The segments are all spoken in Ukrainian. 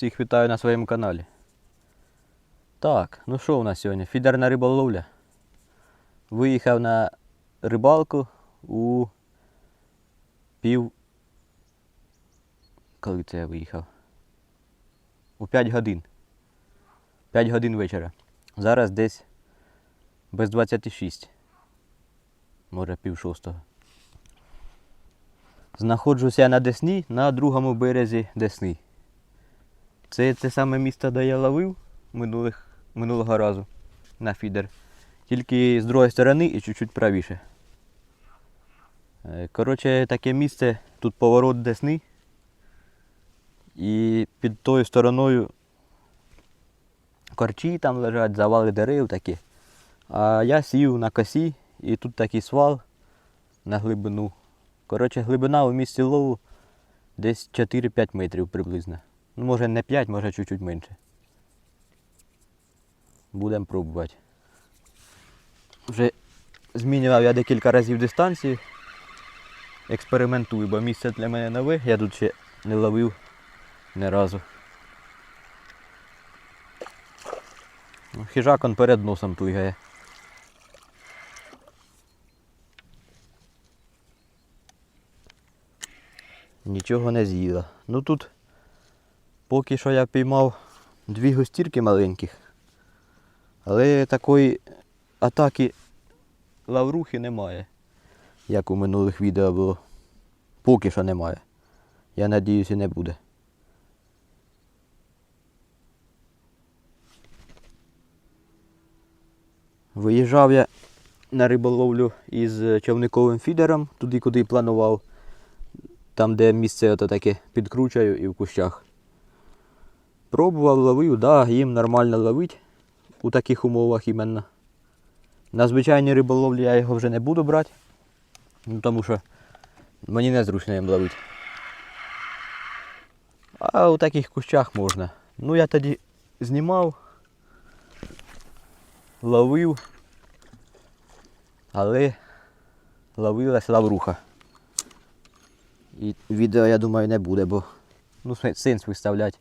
Всіх вітаю на своєму каналі. Так, ну що у нас сьогодні? Фідерна риболовля. Виїхав на рибалку у пів. Коли це я виїхав? У 5 годин. 5 годин вечора. Зараз десь без 26. Може пів шостого. Знаходжуся на Десні на другому березі Десни. Це те саме місце, де я ловив минулих, минулого разу на фідер. Тільки з другої сторони і чуть-чуть правіше. Е, Коротше, таке місце, тут поворот Десни. І під тою стороною корчі там лежать, завали дерев такі. А я сів на косі і тут такий свал на глибину. Коротше, глибина у місці лову десь 4-5 метрів приблизно. Ну, може не 5, може чуть-чуть менше. Будемо пробувати. Вже змінював я декілька разів дистанцію. Експериментую, бо місце для мене нове, я тут ще не ловив ні разу. Ну, Хижак он перед носом туйгає. Нічого не з'їла. Ну тут поки що я піймав дві густірки маленьких. Але такої атаки лаврухи немає, як у минулих відео було. Поки що немає. Я надіюсь не буде. Виїжджав я на риболовлю із човниковим фідером, туди, куди планував. Там, де місце ото таке підкручую і в кущах. Пробував, ловив, да, їм нормально ловить у таких умовах іменно. На звичайній риболовлі я його вже не буду брати, ну, тому що мені незручно їм ловити. А у таких кущах можна. Ну я тоді знімав, ловив, але ловилась лавруха. І відео, я думаю, не буде, бо ну, сенс виставляти.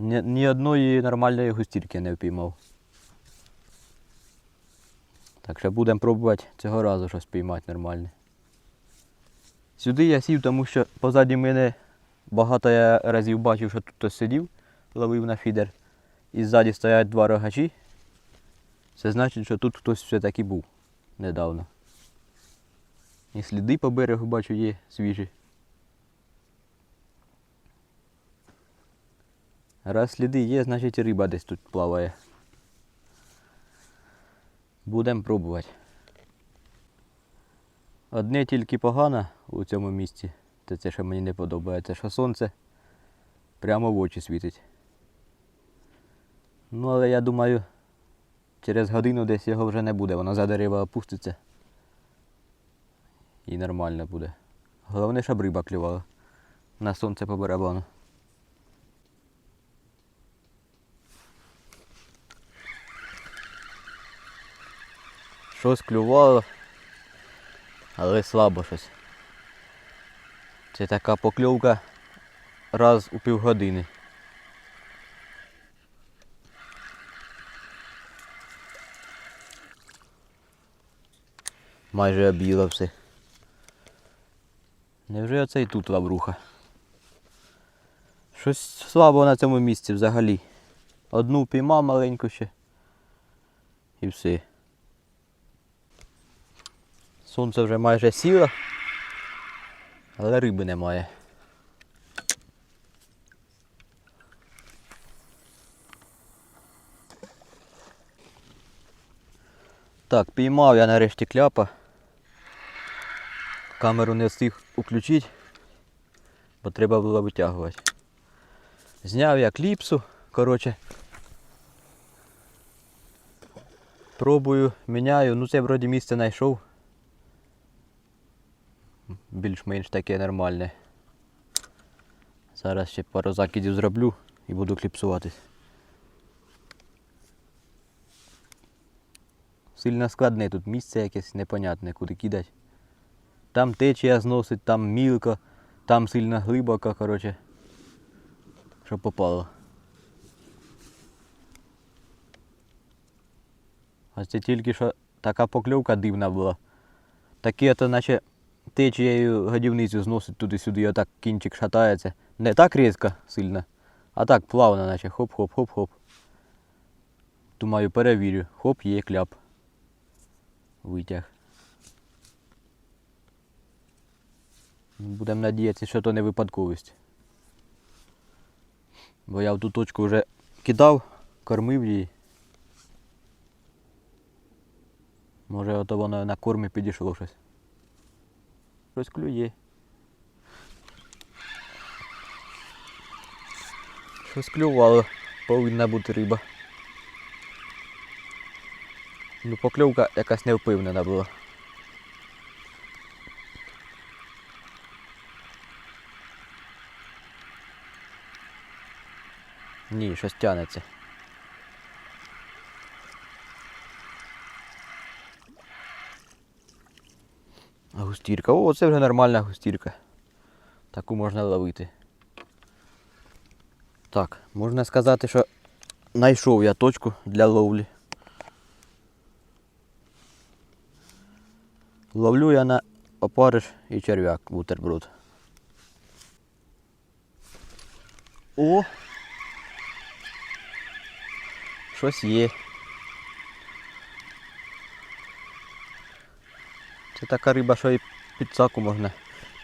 Ні, ні одної нормальної густірки не впіймав. Так що будемо пробувати цього разу щось піймати нормальне. Сюди я сів, тому що позаді мене багато я разів бачив, що тут хтось сидів, ловив на фідер. І ззаді стоять два рогачі. Це значить, що тут хтось все-таки був недавно. І сліди по берегу бачу є свіжі. Раз сліди є, значить риба десь тут плаває. Будемо пробувати. Одне тільки погано у цьому місці, це те, що мені не подобається, що сонце прямо в очі світить. Ну, але я думаю, через годину десь його вже не буде, воно за дерева опуститься. І нормально буде. Головне, щоб риба клювала. На сонце по барабану. Щось клювало, але слабо щось. Це така покльовка раз у півгодини. Майже об'їла все. Невже оце і тут лавруха? Щось слабо на цьому місці взагалі. Одну піймав маленьку ще. І все. Сонце вже майже сіло, але риби немає. Так, піймав я нарешті кляпа. Камеру не встиг включити, бо треба було витягувати. Зняв я кліпсу, коротше. Пробую, міняю, ну це вроді місце знайшов більш-менш таке нормальне. Зараз ще пару закидів зроблю і буду кліпсуватись. Сильно складне тут місце якесь непонятне, куди кидати. Там течія зносить, там мілко, там сильно глибоко, коротше, що попало. А це тільки що така покльовка дивна була. Такі то наче течією годівницю зносить туди-сюди, і отак кінчик шатається. Не так різко сильно, а так плавно, наче хоп-хоп-хоп-хоп. Думаю, перевірю. Хоп, є кляп. Витяг. Будемо надіятися, що то не випадковість. Бо я в ту точку вже кидав, кормив її. Може ото воно на кормі підійшло щось. Щось клює. Щось клювало. Повинна бути риба. Ну, покльовка якась невпевнена була. Ні, щось тянеться. Густірка. О, це вже нормальна густірка. Таку можна ловити. Так, можна сказати, що знайшов я точку для ловлі. Ловлю я на опариш і черв'як бутерброд. О! Щось є. Це така риба, що і підсаку можна.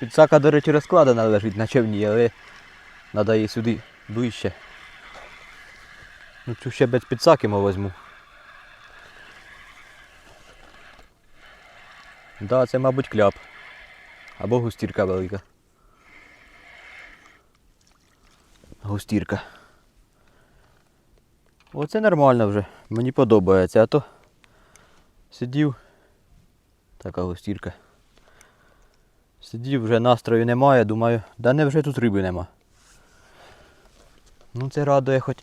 Підсака, до речі, розкладена лежить на човні, але треба її сюди ближче. Ну цю ще без підсаки мо возьму. Да, це, мабуть, кляп. Або густірка велика. Густірка. Оце нормально вже. Мені подобається, а то сидів. Така густірка. Сидів, вже настрою немає, думаю, да не вже тут риби нема. Ну це радує хоч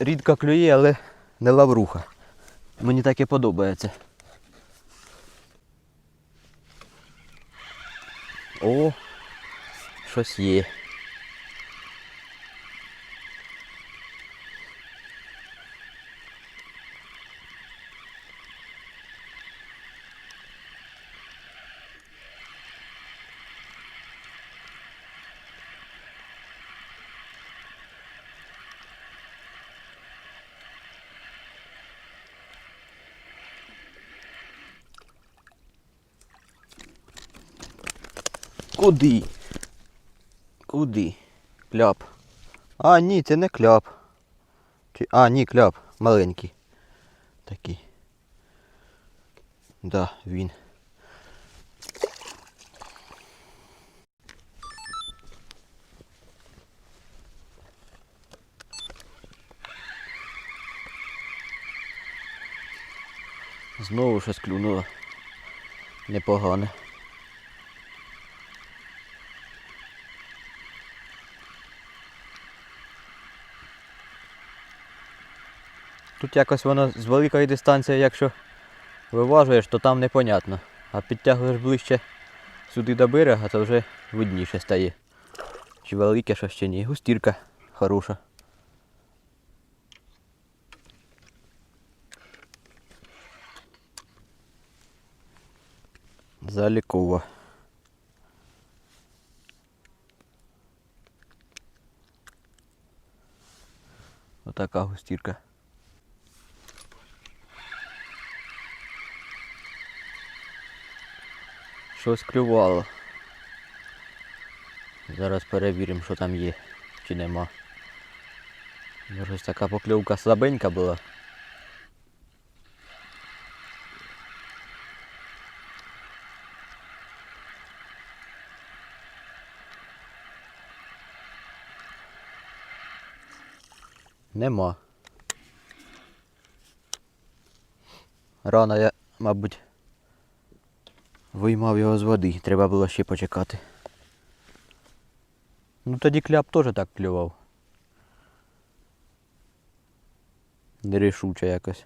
рідко клює, але не лавруха. Мені таке подобається. О, щось є. Куди? Куди? Кляп. А, ні, це не кляп. Чи... А, ні, кляп. Маленький. Такий. Да, він. Знову щось клюнуло. Непогане. Тут якось воно з великої дистанції, якщо виважуєш, то там непонятно. А підтягуєш ближче сюди до берега, то вже видніше стає. Чи велике що ще ні. Густірка хороша. Залікова. Отака густірка. Щось клювало. Зараз перевіримо, що там є, чи нема. Може така покльовка слабенька була. Нема. Рано я, мабуть, виймав його з води, треба було ще почекати. Ну тоді кляп теж так клював. Нерішуче якось.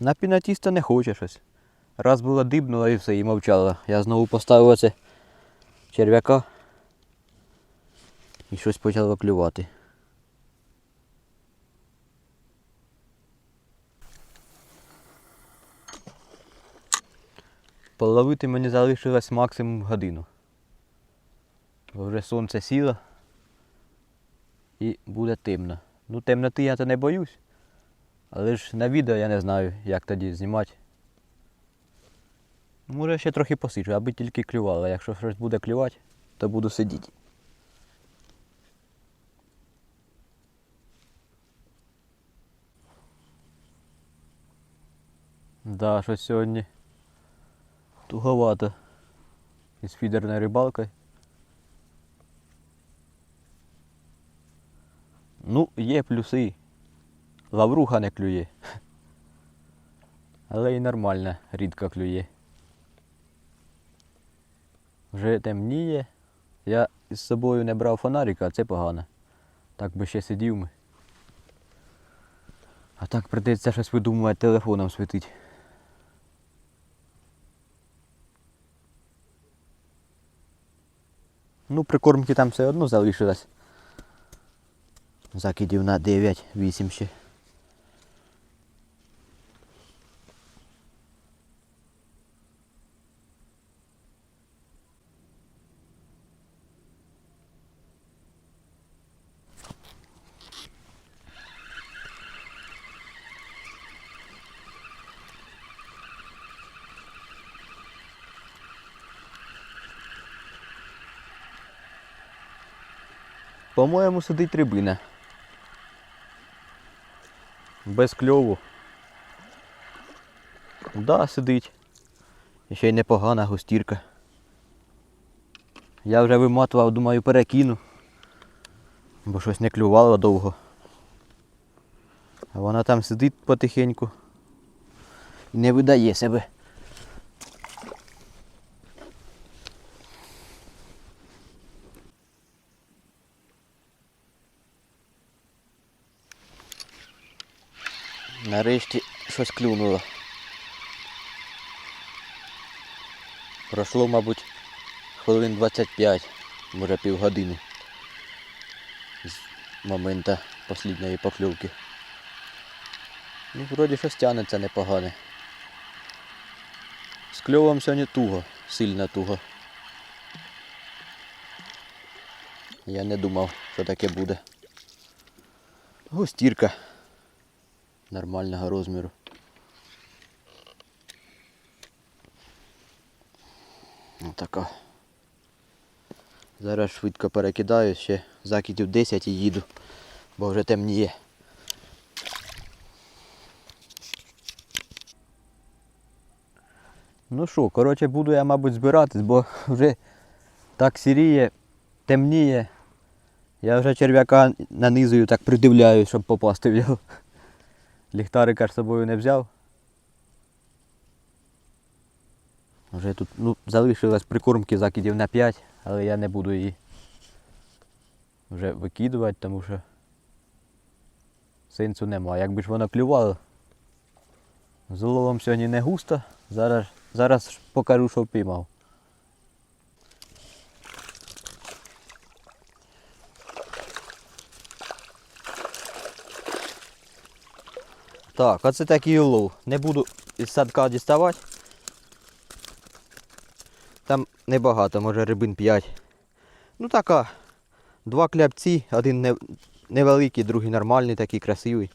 На пінатіста не хоче щось. Раз було дибнуло і все, і мовчала. Я знову поставив оце черв'яка. І щось почало клювати. Половити мені залишилось максимум годину. Бо вже сонце сіло і буде темно. Ну, темноти я то не боюсь. Але ж на відео я не знаю, як тоді знімати. Може ще трохи посиджу, аби тільки клювало. Якщо щось буде клювати, то буду сидіти. Да, щось сьогодні туговато із фідерною рибалкою. Ну, є плюси. Лавруха не клює. Але і нормально, рідко клює. Вже темніє. Я із собою не брав фонарика, а це погано. Так би ще сидів ми. А так придеться щось видумувати телефоном світить. Ну, прикормки там все одно залишилось. Закидів на 9-8 ще. По-моєму, сидить рибина. Без кльову. Да, сидить. Ще й непогана густірка. Я вже виматував, думаю, перекину. Бо щось не клювало довго. А вона там сидить потихеньку. І не видає себе. Нарешті щось клюнуло. Пройшло, мабуть, хвилин 25, може півгодини з моменту останньої покльовки. Ну, вроді щось тянеться непогане. З кльовом сьогодні туго, сильно туго. Я не думав, що таке буде. Густірка нормального розміру. Отака. Зараз швидко перекидаю, ще закидів 10 і їду, бо вже темніє. Ну що, коротше, буду я, мабуть, збиратись, бо вже так сіріє, темніє. Я вже черв'яка нанизую, так придивляю, щоб попасти в його. Ліхтарика з собою не взяв. Вже тут ну, залишилось прикормки закидів на 5, але я не буду її вже викидувати, тому що сенсу немає. Якби ж воно клювало. З уловом сьогодні не густо. Зараз, зараз покажу, що впіймав. Так, оце такий улов. Не буду із садка діставати. Там небагато, може рибин 5. Ну така. Два кляпці, один невеликий, другий нормальний, такий красивий.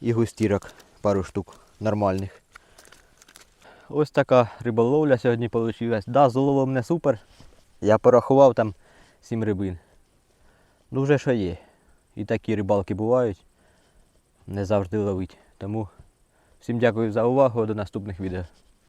І густірок пару штук нормальних. Ось така риболовля сьогодні вийшла. Да, з уловом не супер. Я порахував там 7 рибин. Ну вже що є. І такі рибалки бувають. Не завжди ловить. Тому всім дякую за увагу. До наступних відео.